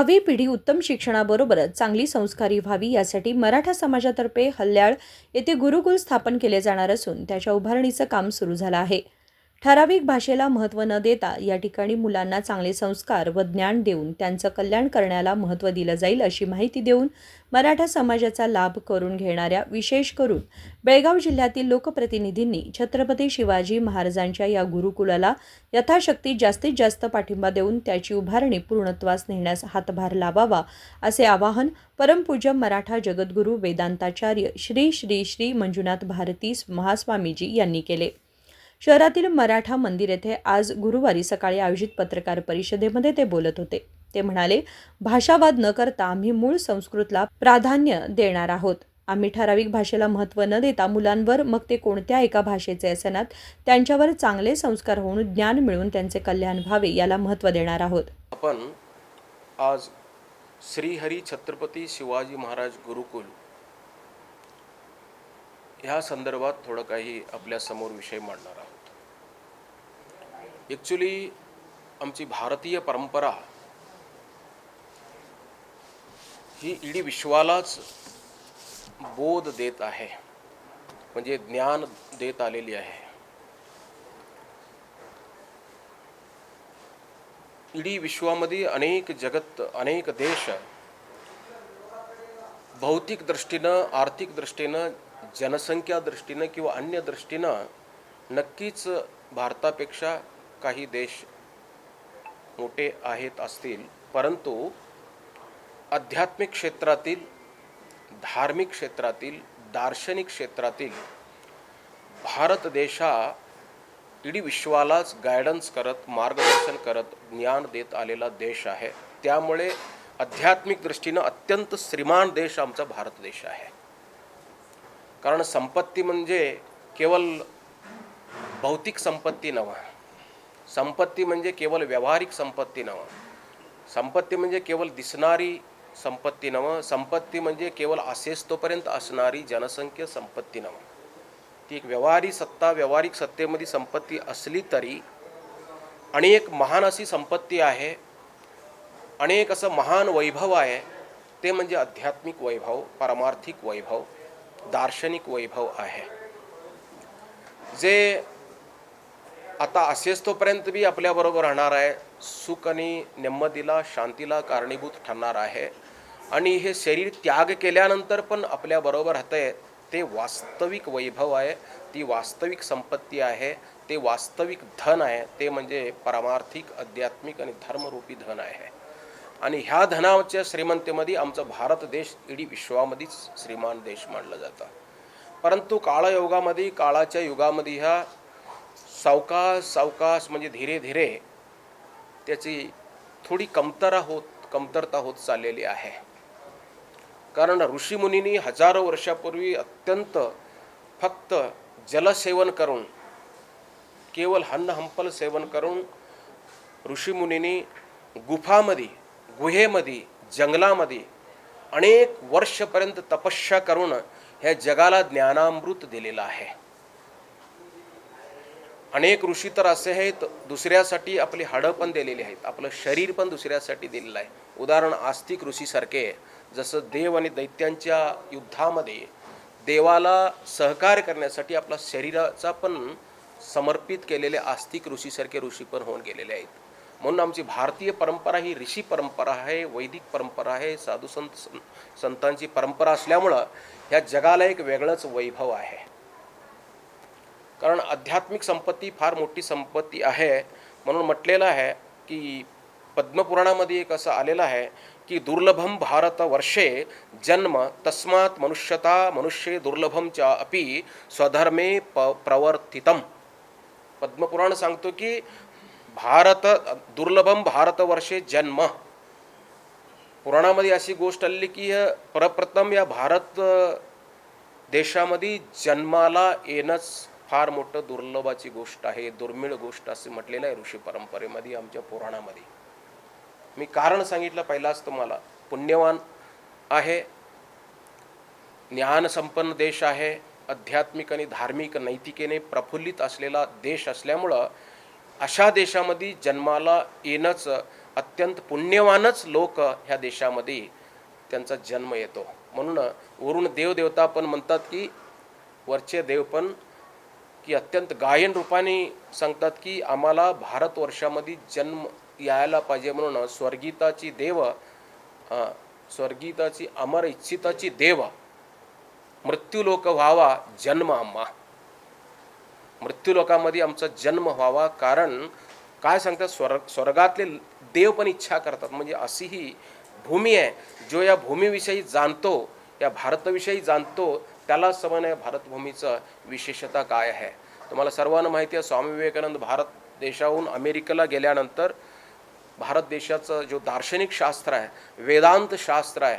भावी पिढी उत्तम शिक्षणाबरोबरच चांगली संस्कारी व्हावी यासाठी मराठा समाजातर्फे हल्याळ येथे गुरुकुल स्थापन केले जाणार असून त्याच्या उभारणीचं काम सुरू झालं आहे. ठराविक भाषेला महत्त्व न देता या ठिकाणी मुलांना चांगले संस्कार व ज्ञान देऊन त्यांचं कल्याण करण्याला महत्त्व दिलं जाईल अशी माहिती देऊन मराठा समाजाचा लाभ करून घेणाऱ्या विशेष करून बेळगाव जिल्ह्यातील लोकप्रतिनिधींनी छत्रपती शिवाजी महाराजांच्या या गुरुकुलाला यथाशक्ती जास्तीत जास्त पाठिंबा देऊन त्याची उभारणी पूर्णत्वास नेण्यास हातभार लावावा असे आवाहन परमपूज्य मराठा जगद्गुरू वेदांताचार्य श्री श्री श्री मंजुनाथ भारती महास्वामीजी यांनी केले. शहरातील मराठा मंदिर येथे आज गुरुवारी सकाळी आयोजित पत्रकार परिषदेमध्ये ते बोलत होते. ते म्हणाले भाषावाद न करता आम्ही मूळ संस्कृतला प्राधान्य देणार आहोत. आम्ही ठराविक भाषेला महत्त्व न देता मुलांवर मग ते कोणत्या एका भाषेचे असनात त्यांच्यावर चांगले संस्कार होऊन ज्ञान मिळून त्यांचे कल्याण व्हावे याला महत्त्व देणार आहोत. आपण आज श्रीहरी छत्रपती शिवाजी महाराज गुरुकुल ह्या संदर्भात थोडं काही आपल्यासमोर विषय मांडणार आहोत. ॲक्च्युली आमची भारतीय परंपरा ही इडी विश्वालाच बोध देत आहे. म्हणजे ज्ञान देत आलेली आहे. इडी विश्वामध्ये अनेक जगत अनेक देश भौतिक दृष्टीनं आर्थिक दृष्टीनं जनसंख्या दृष्टीनं किंवा अन्य दृष्टीनं नक्कीच भारतापेक्षा काही देश मोठे आहेत असतील. परंतु आध्यात्मिक क्षेत्रातील धार्मिक क्षेत्रातील दार्शनिक क्षेत्रातील भारत देश हा इडी विश्वालाच गायडन्स करत मार्गदर्शन करत ज्ञान देत आलेला देश आहे. त्यामुळे आध्यात्मिक दृष्टीनं अत्यंत श्रीमान देश आमचा भारत देश आहे. कारण संपत्ती म्हणजे केवळ भौतिक संपत्ती नव्हा संपत्ती म्हणजे केवळ व्यावहारिक संपत्ती नव्हा. संपत्ती म्हणजे केवळ दिसणारी संपत्ती नव्हा. संपत्ती म्हणजे केवळ असेच तोपर्यंत असणारी जनसंख्या संपत्ती नव्हा. ती एक व्यवहारी सत्ता व्यावहारिक सत्तेमध्ये संपत्ती असली तरी अनेक महान अशी संपत्ती आहे अनेक असं महान वैभव आहे ते म्हणजे आध्यात्मिक वैभव पारमार्थिक वैभव दार्शनिक वैभव आहे. जे आता असेच तोपर्यंत बी आपल्याबरोबर राहणार आहे. सुख आणि नेमतीला शांतीला कारणीभूत ठरणार आहे. आणि हे शरीर त्याग केल्यानंतर पण आपल्याबरोबर राहतंय ते वास्तविक वैभव आहे. ती वास्तविक संपत्ती आहे. ते वास्तविक धन आहे. ते म्हणजे परमार्थिक आध्यात्मिक आणि धर्मरूपी धन आहे. आणि ह्या धनाच्या श्रीमंतीमध्ये आमचा भारत देश इडी विश्वामध्येच श्रीमान देश मानला जातं. परंतु काळयोगामध्ये काळाच्या युगामध्ये ह्या सावकाश सावकाश म्हणजे धीरे धीरे त्याची थोडी कमतरा होत कमतरता होत चाललेली आहे. कारण ऋषीमुनींनी हजारो वर्षापूर्वी अत्यंत फक्त जलसेवन करून केवळ हन्न हंपल सेवन करून ऋषीमुनींनी गुफामध्ये गुहेमध्ये जंगलामध्ये अनेक वर्षपर्यंत तपस्या करून ह्या जगाला ज्ञानामृत दिलेलं आहे. अनेक ऋषी तर असे आहेत दुसऱ्यासाठी आपली हाडं पण दिलेली आहेत आपलं शरीर पण दुसऱ्यासाठी दिलेलं आहे. उदाहरण आस्तिक ऋषीसारखे जसं देव आणि दैत्यांच्या युद्धामध्ये देवाला सहकार्य करण्यासाठी आपला शरीराचा पण समर्पित केलेले आस्तिक ऋषीसारखे ऋषी पण होऊन गेलेले आहेत. म्हणून आमची भारतीय परंपरा ही ऋषी परंपरा आहे वैदिक परंपरा आहे साधू संत संतांची परंपरा असल्यामुळं ह्या जगाला एक वेगळंच वैभव आहे. कारण आध्यात्मिक संपत्ती फार मोठी संपत्ती आहे. म्हणून म्हटलेलं आहे की पद्मपुराणामध्ये एक आलेलं आहे की दुर्लभम भारत वर्षे जन्म, तस्मात मनुष्यता, मनुष्ये दुर्लभम च अपि स्वधर्मे प, प्रवर्तितम. पद्मपुराण सांगतो की भारत, दुर्लभम भारतवर्षे जन्म. पुराणामध्ये अशी गोष्ट की प्रप्रथम या भारत, देशामध्ये जन्माला फार मोठं दुर्लभाची गोष्ट आहे दुर्मिळ गोष्ट असे म्हटलेलं आहे ऋषी परंपरेमध्ये आमच्या पुराणामध्ये. मी कारण सांगितलं पहिलाच तुम्हाला पुण्यवान आहे ज्ञानसंपन्न देश आहे आध्यात्मिक आणि धार्मिक नैतिकेने प्रफुल्लित असलेला देश असल्यामुळं अशा देशामध्ये जन्माला येणंच अत्यंत पुण्यवानच लोक ह्या देशामध्ये त्यांचा जन्म येतो. म्हणून वरून देवदेवता पण म्हणतात की वरचे देव पण की अत्यंत गायन रूपाने सांगतात की आम्हाला भारतवर्षामध्ये जन्म यायला पाहिजे म्हणून स्वर्गीताची देव स्वर्गीताची अमर इच्छिताची देव मृत्यूलोक व्हावा जन्म आम्हा. मृत्यूलोकामध्ये आमचा जन्म व्हावा कारण काय सांगतात स्वर्ग स्वर्गातले देव पण इच्छा करतात. म्हणजे अशी ही भूमी आहे जो या भूमीविषयी जाणतो या भारताविषयी जाणतो त्याला समान आहे भारतभूमीचं विशेषता काय आहे? तुम्हाला सर्वांना माहिती आहे स्वामी विवेकानंद भारत देशाहून अमेरिकेला गेल्यानंतर भारत देशाचं जो दार्शनिक शास्त्र आहे वेदांत शास्त्र आहे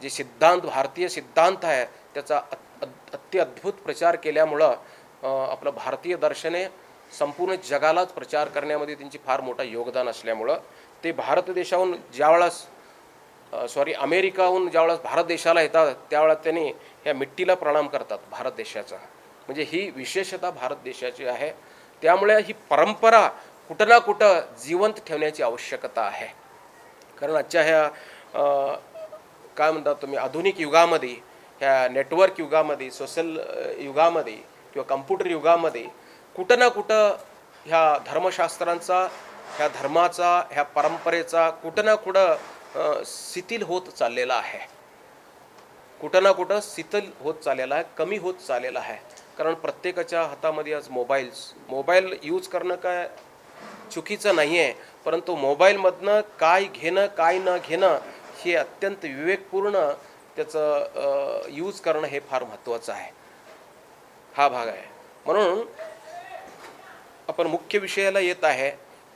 जे सिद्धांत भारतीय सिद्धांत आहे त्याचा अत- अत- प्रचार केल्यामुळं आपलं भारतीय दर्शने संपूर्ण जगालाच प्रचार करण्यामध्ये त्यांची फार मोठं योगदान असल्यामुळं ते भारत देशाहून ज्यावेळेस सॉरी अमेरिकाहून ज्यावेळेस भारत देशाला येतात त्यावेळेस त्यांनी ह्या मिट्टीला प्रणाम करतात भारत देशाचा. म्हणजे ही विशेषता भारत देशाची आहे. त्यामुळे ही परंपरा कुठं ना कुठं जिवंत ठेवण्याची आवश्यकता आहे. कारण आजच्या ह्या काय म्हणतात तुम्ही आधुनिक युगामध्ये ह्या नेटवर्क युगामध्ये सोशल युगामध्ये किंवा कम्प्युटर युगामध्ये कुठं ना कुठं ह्या धर्मशास्त्रांचा ह्या धर्माचा ह्या परंपरेचा कुठं ना कुठं शिथिल होत चाललेला आहे. कुठं ना कुठं शिथिल होत चाललेला आहे कमी होत चाललेला आहे. कारण प्रत्येकाच्या हातामध्ये आज मोबाईल्स मोबाईल यूज करणं काय चुकीचं नाही आहे परंतु मोबाईलमधनं काय घेणं काय न घेणं हे अत्यंत विवेकपूर्ण त्याचं यूज करणं हे फार महत्त्वाचं आहे. हा भाग आहे. म्हणून आपण मुख्य विषयाला येत आहे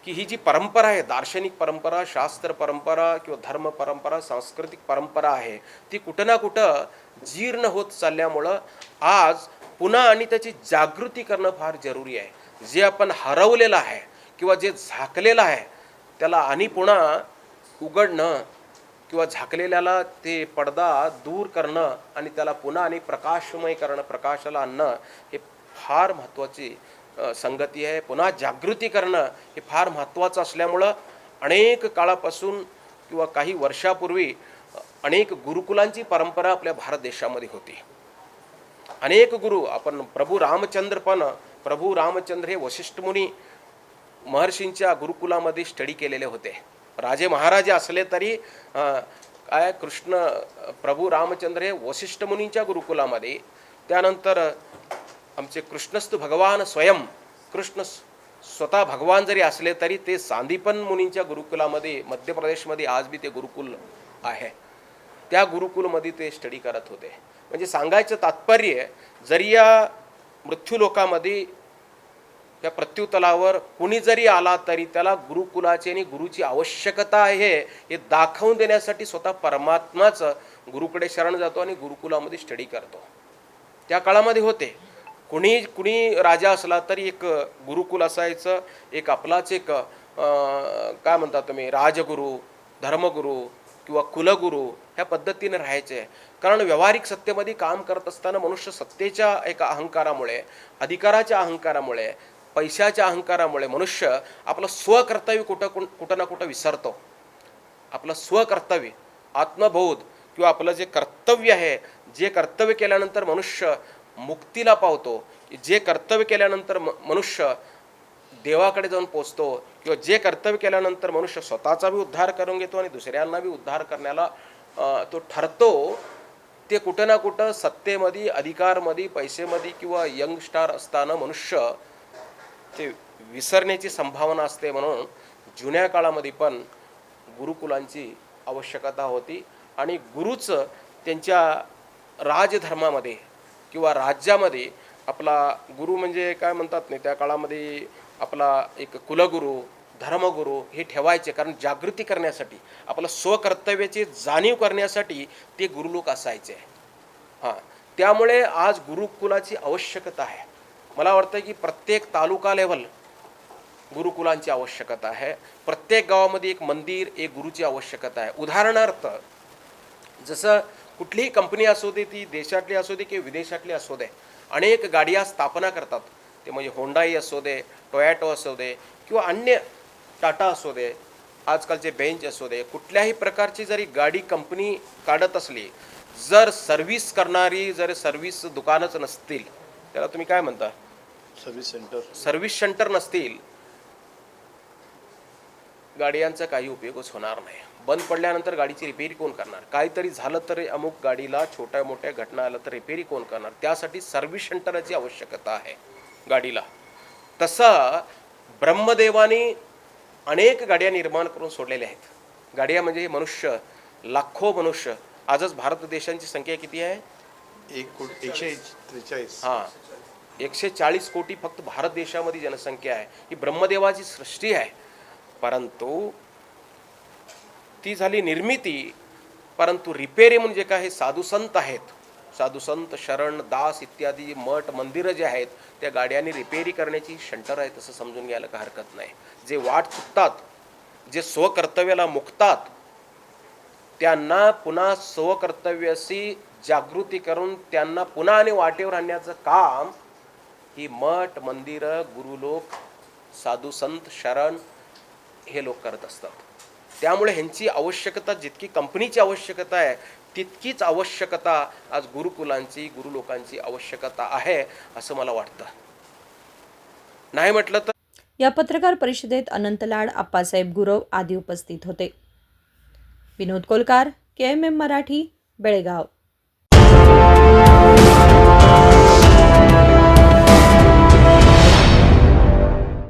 की ही जी परंपरा आहे दार्शनिक परंपरा शास्त्र परंपरा किंवा धर्म परंपरा सांस्कृतिक परंपरा आहे ती कुठं ना कुठं जीर्ण होत चालल्यामुळं आज पुन्हा आणि त्याची जागृती करणं फार जरुरी आहे. जे आपण हरवलेलं आहे किंवा जे झाकलेलं आहे त्याला आणि पुन्हा उघडणं किंवा झाकलेल्याला ते पडदा दूर करणं आणि त्याला पुन्हा आणि प्रकाशमय करणं प्रकाशाला आणणं हे फार महत्त्वाची संगती आहे. पुन्हा जागृती करणं हे फार महत्त्वाचं असल्यामुळं अनेक काळापासून किंवा काही वर्षापूर्वी अनेक गुरुकुलांची परंपरा आपल्या भारत देशामध्ये होती. अनेक गुरु आपण प्रभू रामचंद्र पण प्रभू रामचंद्र हे वशिष्ठ मुनी महर्षींच्या गुरुकुलामध्ये स्टडी केलेले होते. राजे महाराजे असले तरी काय कृष्ण प्रभू रामचंद्र हे वशिष्ठ मुनींच्या गुरुकुलामध्ये. त्यानंतर आमचे कृष्णस्तु भगवान स्वयं कृष्ण स्वतः भगवान जरी असले तरी ते सांदीपन मुनींच्या गुरुकुलामध्ये मध्य प्रदेशमध्ये आज बी ते गुरुकुल आहे. त्या गुरुकुलमध्ये ते स्टडी करत होते. म्हणजे सांगायचं तात्पर्य जरी या मृत्यूलोकामध्ये या प्रत्युतलावर कुणी जरी आला तरी त्याला गुरुकुलाची आणि गुरुची आवश्यकता आहे हे दाखवून देण्यासाठी स्वतः परमात्माच गुरुकडे शरण जातो आणि गुरुकुलामध्ये स्टडी करतो. त्या काळामध्ये होते. कुणी कुणी राजा असला तरी एक गुरुकुल असायचं एक आपलाच एक काय म्हणतात तुम्ही राजगुरू धर्मगुरू किंवा कुलगुरू ह्या पद्धतीने राहायचे. कारण व्यावहारिक सत्तेमध्ये काम करत असताना मनुष्य सत्तेच्या एका अहंकारामुळे अधिकाराच्या अहंकारामुळे पैशाच्या अहंकारामुळे मनुष्य आपलं स्वकर्तव्य कुठं कुण- कुठं ना कुठं विसरतो. आपलं स्वकर्तव्य आत्मबोध किंवा आपलं जे कर्तव्य आहे जे कर्तव्य केल्यानंतर मनुष्य मुक्तीला पावतो जे कर्तव्य केल्यानंतर म- मनुष्य देवाकडे जाऊन पोचतो किंवा जे कर्तव्य केल्यानंतर मनुष्य स्वतःचा बी उद्धार करून घेतो आणि दुसऱ्यांना बी उद्धार करण्याला तो ठरतो ते कुठं ना कुठं सत्तेमध्ये अधिकारमध्ये पैसेमध्ये किंवा यंग स्टार असताना मनुष्य ते विसरण्याची संभावना असते म्हणून जुन्या काळामध्ये पण गुरुकुलांची आवश्यकता होती आणि गुरुच त्यांच्या राजधर्मामध्ये किंवा राज्यामध्ये आपला गुरु म्हणजे काय म्हणतात नाही त्या काळामध्ये आपला एक कुलगुरू धर्मगुरू हे ठेवायचे कारण जागृती करण्यासाठी आपलं स्वकर्तव्याची जाणीव करण्यासाठी ते गुरुलोक असायचे. हां त्यामुळे आज गुरुकुलाची आवश्यकता आहे. मला वाटतं की प्रत्येक तालुका लेवल गुरुकुलांची आवश्यकता आहे. प्रत्येक गावामध्ये एक मंदिर एक गुरुची आवश्यकता आहे. उदाहरणार्थ जसं कुठलीही कंपनी असू दे ती देशातली असू दे किंवा विदेशातली असू दे अनेक गाड्या स्थापना करतात. ते म्हणजे होंडाई असू दे टोयॅटो असू दे किंवा अन्य टाटा असू दे आजकालचे बेंच असू दे कुठल्याही प्रकारची जरी गाडी कंपनी काढत असली जर सर्व्हिस करणारी जर सर्व्हिस दुकानच नसतील त्याला तुम्ही काय म्हणता? सर्व्हिस सेंटर सर्व्हिस सेंटर नसतील गाड्यांचा काही उपयोगच होणार नाही. बंद पडल्यानंतर गाडीची रिपेरी कोण करणार? काहीतरी झालं तर अमुक गाडीला छोट्या मोठ्या घटना आलं तर रिपेरी कोण करणार? त्यासाठी सर्व्हिस सेंटरची आवश्यकता आहे गाडीला. तसं ब्रह्मदेवाने अनेक गाड्या निर्माण करून सोडलेल्या आहेत. गाड्या म्हणजे हे मनुष्य लाखो मनुष्य. आजच भारत देशांची संख्या किती आहे? एक कोटी एकशे त्रेचाळीस. हां. एकशे चाळीस कोटी फक्त भारत देशामध्ये जनसंख्या आहे. ही ब्रह्मदेवाची सृष्टी आहे. परंतु ती झाली निर्मिती परंतु रिपेरी म्हणजे काय? हे साधुसंत आहेत. साधुसंत शरण दास इत्यादी मठ मंदिरं जे आहेत त्या गाड्यांनी रिपेरी करण्याची शंटर आहे तसं समजून घ्यायला काय हरकत नाही. जे वाट चुकतात जे स्वकर्तव्याला मुकतात त्यांना पुन्हा स्वकर्तव्याशी जागृती करून त्यांना पुन्हा आणि वाटेवर आणण्याचं काम ही मठ मंदिरं गुरुलोक साधुसंत शरण हे लोक करत असतात. त्यामुळे ह्यांची आवश्यकता जितकी कंपनीची आवश्यकता आहे तितकीच आवश्यकता आज गुरुकुलांची गुरु लोकांची आवश्यकता आहे असं मला वाटतं. नाही म्हटलं तर या पत्रकार परिषदेत अनंत लाड आप्पासाहेब गुरव आदी उपस्थित होते. Vinod Kolkar K M M Marathi Belgaum.